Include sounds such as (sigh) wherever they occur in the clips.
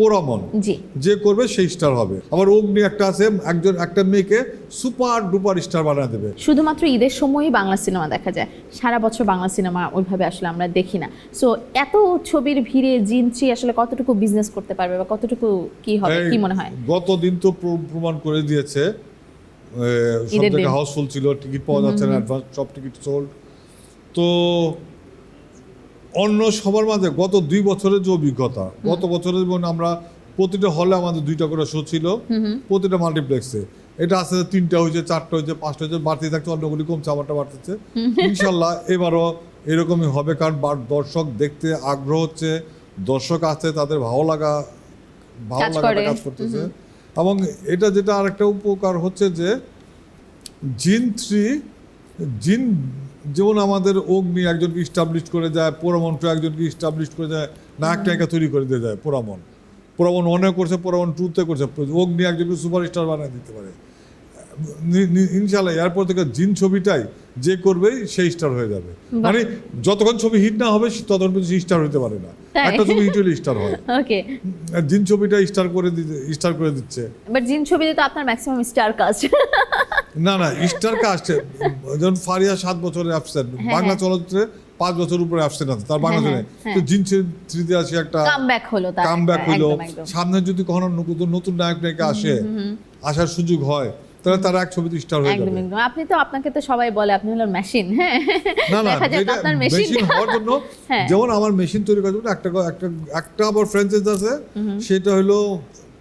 পোরামন যে করবে সেই স্টার হবে। আবার অগ্নি একটা আছে একজন একটা মেয়েকে সুপার ডুপার স্টার বানিয়ে দেবে। শুধুমাত্র ঈদের সময়ই বাংলা সিনেমা দেখা যায়। সারা বছর বাংলা সিনেমা ওইভাবে আসলে আমরা দেখি না। সো এত ছবির ভিড়ে জিনচি আসলে কতটুকু বিজনেস করতে পারবে বা কতটুকু কি হবে কি মনে হয়? গত দিন তো প্র- প্রমাণ করে দিয়েছে সব দিন। হাউসফুল ছিল টিকিট পাওয়া যাচ্ছে না অ্যাডভান্স সব টিকিট সোল্ড তো অন্য সবার মাঝে গত দুই বছরের যে অভিজ্ঞতা গত বছরের যেমন আমরা প্রতিটা হলে আমাদের দুইটা করে শো ছিল প্রতিটা মাল্টিপ্লেক্সে এটা আস্তে আস্তে তিনটা হয়েছে চারটা হয়েছে পাঁচটা হয়েছে বাড়তে থাকছে অন্যগুলি কমছে আমারটা বাড়তেছে। ইনশাল্লাহ এবারও এরকমই হবে কারণ দর্শক দেখতে আগ্রহ হচ্ছে দর্শক আছে তাদের ভালো লাগা ভালো লাগাটা কাজ করতেছে। এবং এটা যেটা আরেকটা উপকার হচ্ছে যে জিন থ্রি জিন যেমন আমাদের অগ্নি একজনকে ইস্টাবলিশ করে যায় পোরামন্ত্র একজনকে ইস্টাবলিশ করে যায় নায়ক নায়িকা তৈরি করে দিয়ে যায় পোরামন। পোরামন অনেক করছে পোরামন টুতে করছে অগ্নি একজনকে সুপারস্টার বানিয়ে দিতে পারে। ইনশাল্লাহ এরপর থেকে জিন ছবিটাই যে করবেই সেই স্টার হয়ে যাবে। মানে যতক্ষণ ছবি হিট না হবে ততক্ষণ পর্যন্ত স্টার হতে পারে না। একটা ছবি হিট হলে স্টার হয়। (laughs) ওকে আর জিন ছবিটা স্টার করে দিতে স্টার করে দিচ্ছে। বাট জিন ছবিতে তো আপনার ম্যাক্সিমাম স্টার কাস্ট না না স্টার কাস্ট যেমন ফারিয়া সাত বছরে অ্যাবসেন্ট বাংলা চলচ্চিত্রে পাঁচ বছর উপরে অ্যাবসেন্ট আছে তার বাংলা হ্যাঁ, চলে হ্যাঁ, তো জিন থ্রিতে আসে একটা কাম ব্যাক হলো। সামনে যদি কখনো নতুন নতুন নায়ক নায়িকা আসে আসার সুযোগ হয় তাহলে তারা এক ছবিতে স্টার হয়ে যাবে। একদম। আপনি তো আপনাকে তো সবাই বলে আপনি হলেন মেশিন হ্যাঁ? না না আপনার মেশিন হওয়ার জন্য হ্যাঁ। যেমন আমার মেশিন তৈরি করার জন্য একটা একটা একটা আবার ফ্র্যাঞ্চাইজ আছে সেটা হলো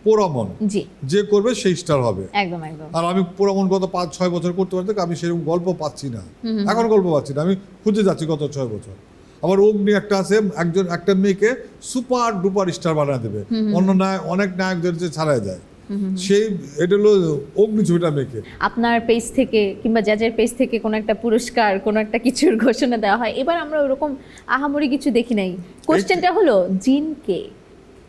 পোরামন জি। যে করবে সেই স্টার হবে। একদম একদম। আর আমি পুরামন গত পাঁচ ছয় বছর করতে পারতে আমি সেরকম গল্প পাচ্ছি না। এখন গল্প পাচ্ছি না। আমি খুঁজে যাচ্ছি গত ছয় বছর। আবার অগ্নি একটা আছে একজন একটা মেয়েকে সুপার ডুপার স্টার বানিয়ে দেবে। অন্য নায়ক অনেক নায়কদের যে ছাড়াই যায়। সেই এটা হলো অগ্নি ছবিটা মেয়েকে। আপনার পেজ থেকে কিংবা জাজের পেজ থেকে কোনো একটা পুরস্কার কোনো একটা কিছুর ঘোষণা দেওয়া হয়। এবার আমরা ওরকম আহামরি কিছু দেখি নাই। কোশ্চেনটা হলো জিন কে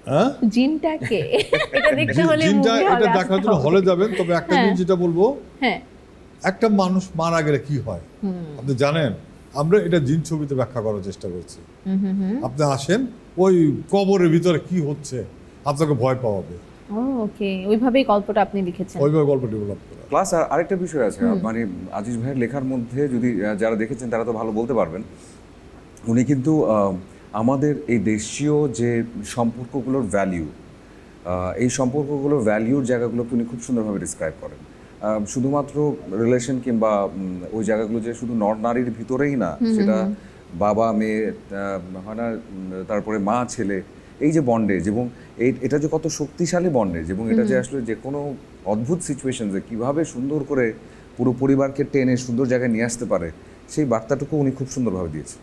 হ্যাঁ? জিনটা (laughs) এটা দেখতে হলে জিনটা এটা দেখার জন্য হলে যাবেন তবে একটা হ্যাঁ। জিনিস যেটা বলব হ্যাঁ। একটা মানুষ মারা গেলে কি হয়? আপনি জানেন আমরা এটা জিন ছবিতে ব্যাখ্যা করার চেষ্টা করছি। আপনি আসেন ওই কবরের ভিতরে কি হচ্ছে আপনাকে ভয় পাওয়াবে। ওকে। ওইভাবেই গল্পটা আপনি লিখেছেন। ওইভাবে গল্প ডেভেলপ করা। প্লাস আর আরেকটা বিষয় আছে মানে আজিজ ভাইয়ের লেখার মধ্যে যদি যারা দেখেছেন তারা তো ভালো বলতে পারবেন। উনি কিন্তু আহ, আমাদের এই দেশীয় যে সম্পর্কগুলোর ভ্যালিউ এই সম্পর্কগুলোর ভ্যালিউর জায়গাগুলো উনি খুব সুন্দরভাবে ডিসক্রাইব করেন। শুধুমাত্র রিলেশন কিংবা ওই জায়গাগুলো যে শুধু নর নারীর ভিতরেই না সেটা বাবা মেয়ে হয় না তারপরে মা ছেলে এই যে বন্ডেজ এবং এই- এটা যে কত শক্তিশালী বন্ডেজ এবং এটা যে আসলে যে কোনো অদ্ভুত সিচুয়েশন যে কীভাবে সুন্দর করে পুরো পরিবারকে টেনে সুন্দর জায়গায় নিয়ে আসতে পারে সেই বার্তাটুকু উনি খুব সুন্দরভাবে দিয়েছে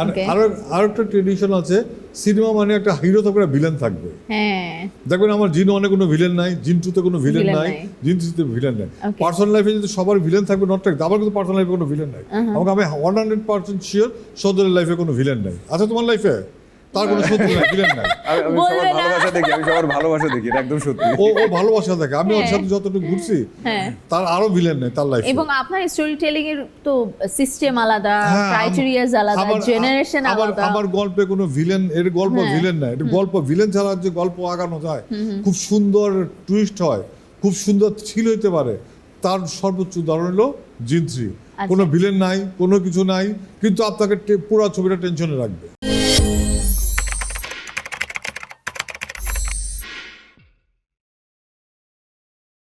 আর আরও আরও একটা ট্রেডিশন আছে সিনেমা মানে একটা হিরো থাকবে ভিলেন থাকবে। হ্যাঁ। দেখবেন আমার জিন অনেক কোনো ভিলেন নাই জিন টুতে কোনো ভিলেন নাই। জিন থ্রিতে ভিলেন নাই। পার্সোনাল লাইফে যদি সবার ভিলেন থাকবে নট থাকবে আমার কিন্তু পার্সোনাল লাইফে কোনো ভিলেন নাই। আমাকে আমি ওয়ান হান্ড্রেড পার্সেন্ট শিওর সদরের লাইফে কোনো ভিলেন নাই। আচ্ছা তোমার লাইফে তার কোনো শত্রু নাই (laughs) ভিলেন নাই। আমি সবার ভালোবাসা দেখি আমি সবার ভালোবাসা দেখি এটা একদম সত্যি। ও ও ভালোবাসা থাকে আমি ওর হ্যাঁ। সাথে যতটুকু ঘুরছি হ্যাঁ। তার আরও ভিলেন নেই তার লাইফে এবং আপনার স্টোরি টেলিং এর তো সিস্টেম আলাদা হ্যাঁ, ক্রাইটেরিয়াস আলাদা জেনারেশন আলাদা। আমার গল্পে কোনো ভিলেন এর গল্প হ্যাঁ। ভিলেন না এটা গল্প ভিলেন ছাড়া যে গল্প আগানো যায় খুব সুন্দর টুইস্ট হয় খুব সুন্দর ছিল হইতে পারে। তার সর্বোচ্চ উদাহরণ হলো জিন থ্রি। আচ্ছা। কোনো ভিলেন নাই কোনো কিছু নাই কিন্তু আপনাকে পুরো ছবিটা টেনশনে রাখবে।